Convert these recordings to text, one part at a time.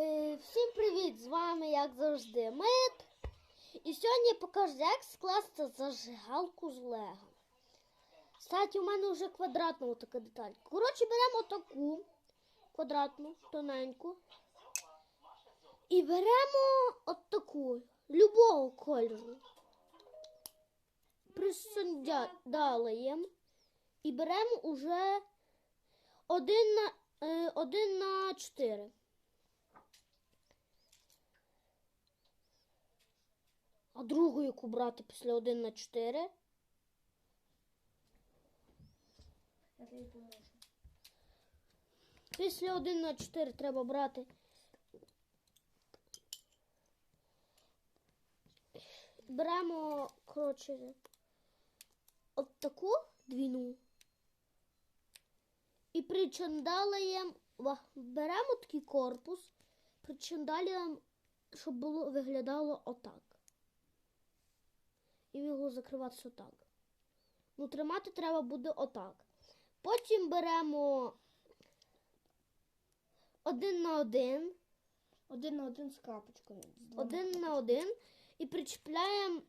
Е, Всім привіт! З вами, як завжди, Мит. І сьогодні я покажу, як скласти зажигалку з Лего. Кстати, у мене вже квадратна така деталь. Коротше, беремо таку квадратну, тоненьку. І беремо от таку, любого кольору. Присундяємо. І беремо уже один на, е, один на 4. А другу яку брати після 1 на 4? Я тобі поможу. Після 1 на 4 треба брати. Беремо, коротше, от таку двіну. І причандалаємо, беремо такий корпус, причандалюємо, щоб було, виглядало отак. І його закривати отак. Ну, тримати треба буде отак. Потім беремо один на один, Один на один з крапочкою. З двома один на крапочками. один і причіпляємо.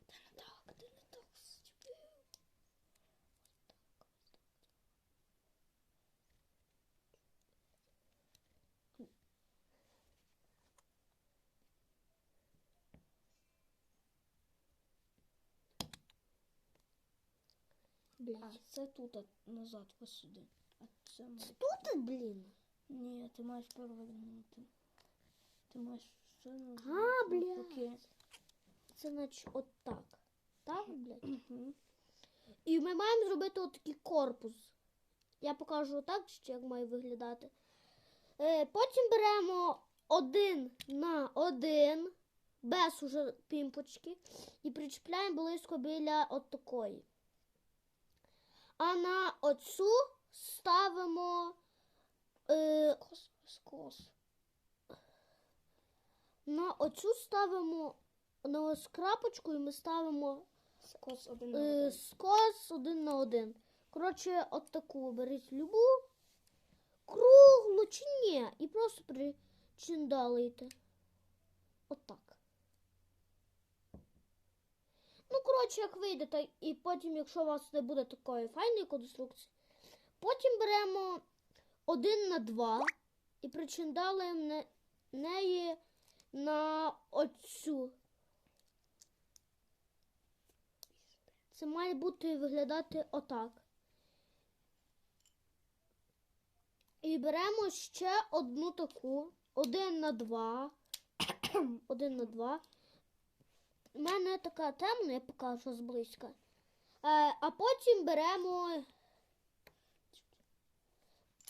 А це тут а, назад ось сюди. А це має... Тут, блін. Ні, ти маєш перевернути. Ти маєш все назад. А, блядь. Поки... Це наче отак. Так, блядь. Мгм. І ми маємо зробити отакий корпус. Я покажу отак, ще як має виглядати. Е, потім беремо один на один, без уже пімпочки, і причіпляємо близько біля от такої. А на оцю ставимо. Е, Скос, скос. на оцю ставимо на ось крапочку, і ми ставимо Скос один на Е, один. скос один на один. Коротше, от таку беріть любу, круглу чи ні, і просто причиндалите. Отак. Ну, коротше, як вийде, та і потім, якщо у вас не буде такої файної конструкції, потім беремо один на два і причиндалимо не- неї на оцю. Це має бути виглядати отак. І беремо ще одну таку. Один на два. Один на два. У мене така темна, я покажу зблизька. Е, а потім беремо.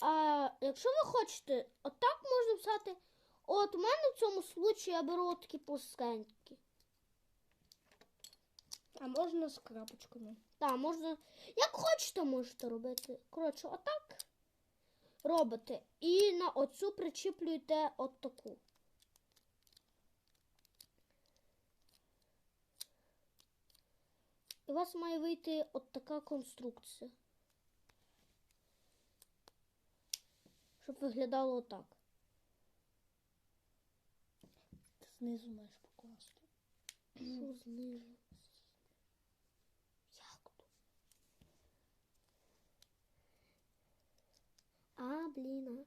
А якщо ви хочете, отак можна писати. От у мене в цьому случаї я беру такі плоскенькі. А можна з крапочками. Так, можна. Як хочете, можете робити. Коротше, отак робите. І на оцю причіплюєте от таку. І у вас має вийти от така конструкція. Щоб виглядало отак. Ти знизу маєш покласти. Що знизу? Як тут? А, блін. а.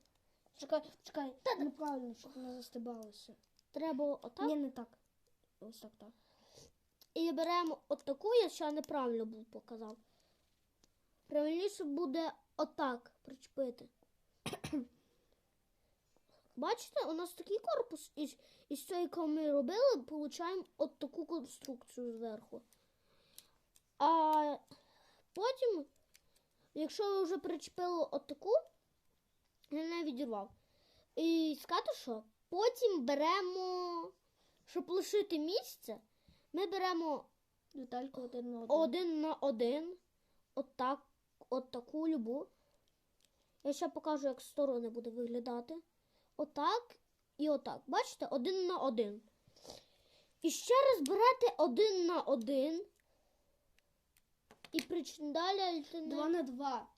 Чекай, чекай, неправильно, щоб не застибалося. Треба отак. Ні, не так. Ось так, так. І беремо от таку, я ще неправильно був показав. Правильніше буде отак причепити. Бачите, у нас такий корпус, і, і з цього, яку ми робили, получаємо от таку конструкцію зверху. А потім, якщо ви вже причепили от таку, я не відірвав. І сказати, що потім беремо, щоб лишити місце, ми беремо Детальку один на один. один на один. Отак, от таку любу. Я ще покажу, як сторони буде виглядати. Отак і отак. Бачите, один на один. І ще раз берете один на один. І причиндаляєте Два на два.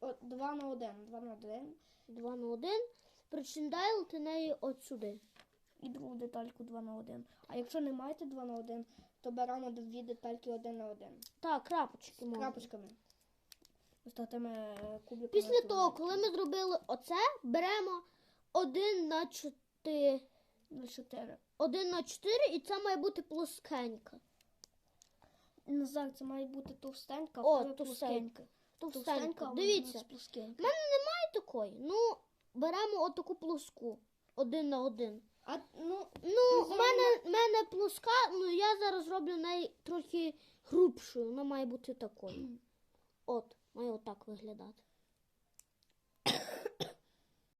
О, два на один. Два на один. два на один. причиндайлити неї от сюди. І другу детальку 2 на 1. А якщо не маєте 2 на 1, то беремо дві детальки 1 на 1. Так, крапочки З можна. крапочками. Ось е, кубиками. Після того, коли ми зробили оце, беремо 1 на 4. На 4. 1 на 4 і це має бути плоскенька. Назар, це має бути товстенька, О, а в тебе товстенька. плоскенька. Товстенька. Дивіться, нас плоскенька. немає такої. Ну, беремо отаку плоску. Один на один. А, ну, Ну, в мене, мене плоска, ну я зараз зроблю неї трохи грубшою. Вона має бути такою. От, має отак виглядати.